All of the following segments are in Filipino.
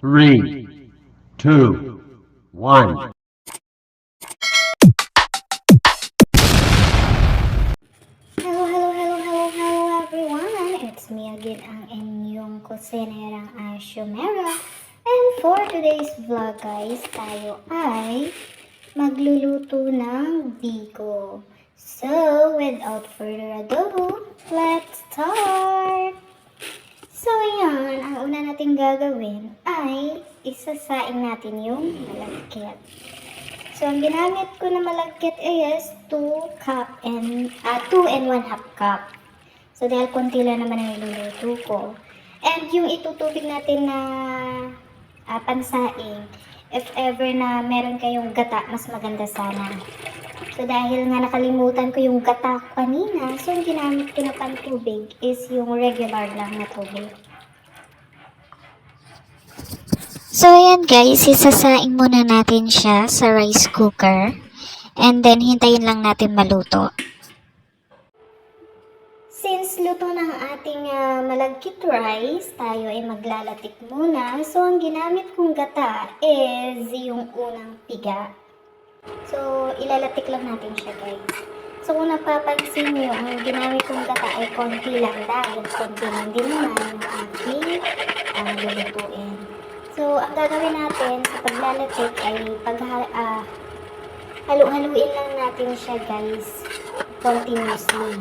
three, two, one. Hello, hello, hello, hello, hello everyone! It's me again, ang inyong kusinerang Ashomera. And for today's vlog guys, tayo ay magluluto ng biko. So, without further ado, let's start! So, yan, ang una natin gagawin ay isasaing natin yung malagkit. So, ang ginamit ko na malagkit is 2 cup and, ah, 2 and 1 half cup. So, dahil konti lang naman ang niluluto ko. And yung itutubig natin na ah, pansaing, if ever na meron kayong gata, mas maganda sana. So, dahil nga nakalimutan ko yung gata kanina, so yung ginamit ko na pantubig is yung regular lang na tubig. So, ayan guys, isasaing muna natin siya sa rice cooker. And then, hintayin lang natin maluto. Since luto ng ating ah, malagkit rice, tayo ay maglalatik muna. So, ang ginamit kong gata is yung unang piga. So, ilalatik lang natin siya guys. So, kung napapansin nyo, ang ginamit kong gata ay konti lang dahil konti lang din naman yung aking uh, lulutuin. So, ang gagawin natin sa paglalatik ay pag ah, halu-haluin lang natin siya guys continuously.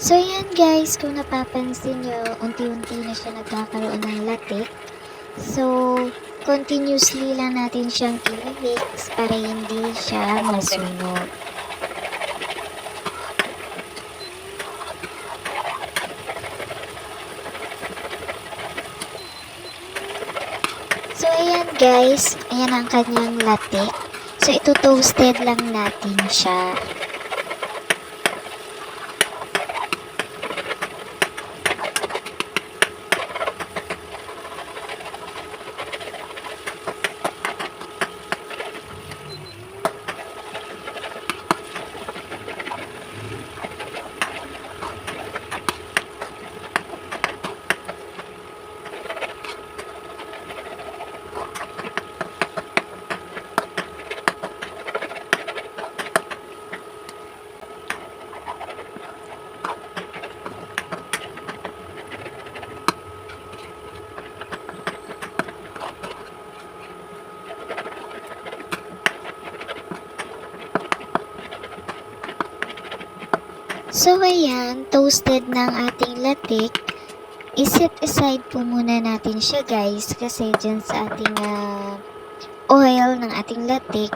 So, ayan guys, kung napapansin nyo, unti-unti na siya nagkakaroon ng latik. So, continuously lang natin siyang i-mix para hindi siya masunog. So, ayan guys, ayan ang kanyang latik. So, ito toasted lang natin siya. So ayan, toasted ng ating latik. Iset aside po muna natin siya guys kasi dyan sa ating ah, oil ng ating latik,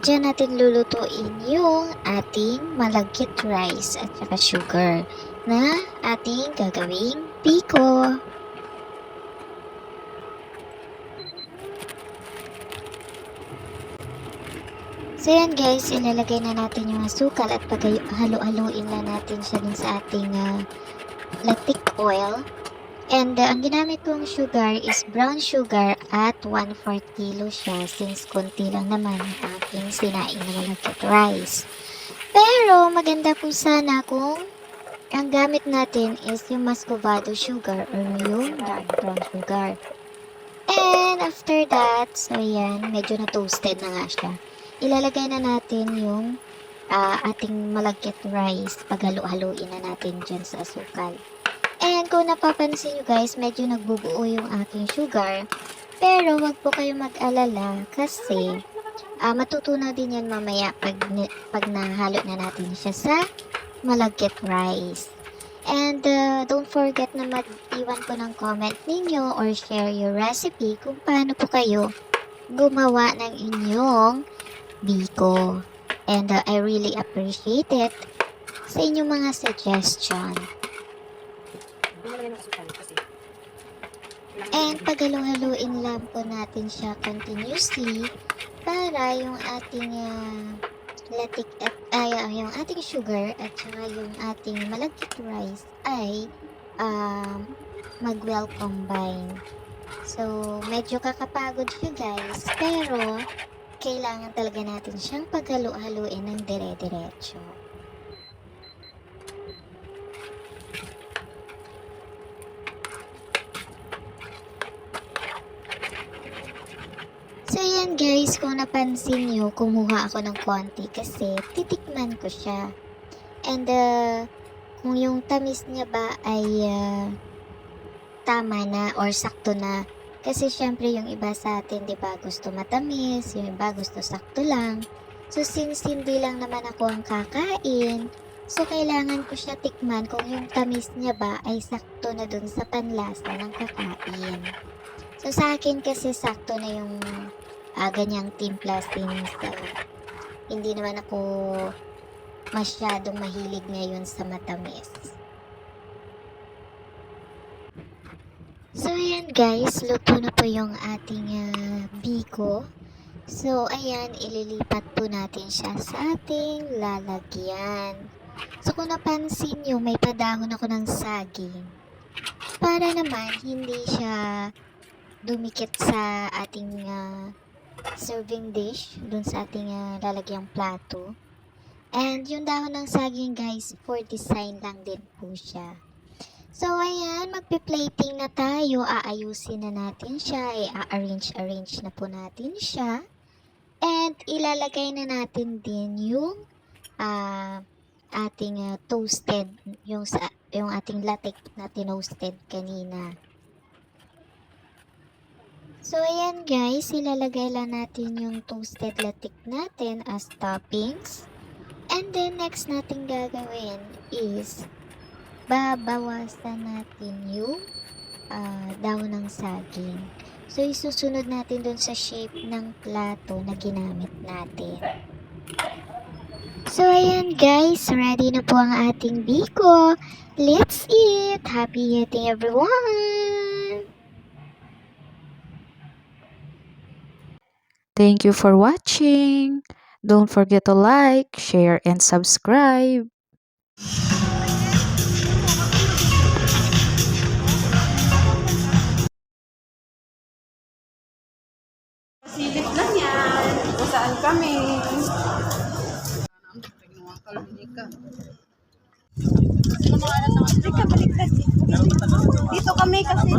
dyan natin lulutuin yung ating malagkit rice at saka sugar na ating gagawing piko. So yan guys, ilalagay na natin yung asukal at pag-halo-haloin na natin siya dun sa ating ah, latik oil. And ah, ang ginamit kong sugar is brown sugar at 1/4 kilo siya since konti lang naman ang aking sinaing na malagkit rice. Pero maganda po sana kung ang gamit natin is yung muscovado sugar or yung dark brown sugar. And after that, so yan, medyo na toasted na nga siya ilalagay na natin yung ah, ating malagkit rice. Paghalo-haluin na natin dyan sa asukal. And kung napapansin nyo guys, medyo nagbubuo yung aking sugar. Pero wag po kayo mag-alala kasi ah, matutunaw din yan mamaya pag, pag nahalo na natin siya sa malagkit rice. And uh, don't forget na mag-iwan po ng comment ninyo or share your recipe kung paano po kayo gumawa ng inyong biko. And uh, I really appreciate it sa inyong mga suggestion. And paghalo-haluin lang po natin siya continuously para yung ating uh, latik at ay, ah, yung ating sugar at saka yung ating malagkit rice ay um, mag-well combine. So, medyo kakapagod siya guys, pero kailangan talaga natin siyang paghalo-haluin ng dire-diretso. So yan guys, kung napansin nyo, kumuha ako ng konti kasi titikman ko siya. And uh, kung yung tamis niya ba ay uh, tama na or sakto na kasi syempre yung iba sa atin, di ba, gusto matamis, yung iba gusto sakto lang. So since hindi lang naman ako ang kakain, so kailangan ko siya tikman kung yung tamis niya ba ay sakto na dun sa panlasa ng kakain. So sa akin kasi sakto na yung ah, ganyang timpla since ah, hindi naman ako masyadong mahilig ngayon sa matamis. So guys, luto na po yung ating ah, biko. So ayan, ililipat po natin siya sa ating lalagyan. So kung napansin nyo, may padahon ako ng saging. Para naman hindi siya dumikit sa ating ah, serving dish, dun sa ating ah, lalagyang plato. And yung dahon ng saging guys, for design lang din po siya. So, ayan, magpi-plating na tayo. Aayusin na natin siya. I-arrange-arrange na po natin siya. And, ilalagay na natin din yung ah, ating ah, toasted, yung, sa, yung ating latik na tinoasted kanina. So, ayan guys, ilalagay lang natin yung toasted latik natin as toppings. And then, next natin gagawin is babawasan natin yung ah, daon ng saging. So, isusunod natin dun sa shape ng plato na ginamit natin. So, ayan guys. Ready na po ang ating biko. Let's eat! Happy eating everyone! Thank you for watching. Don't forget to like, share, and subscribe. Silip lang yan. Kung saan kami. Dito kami kasi.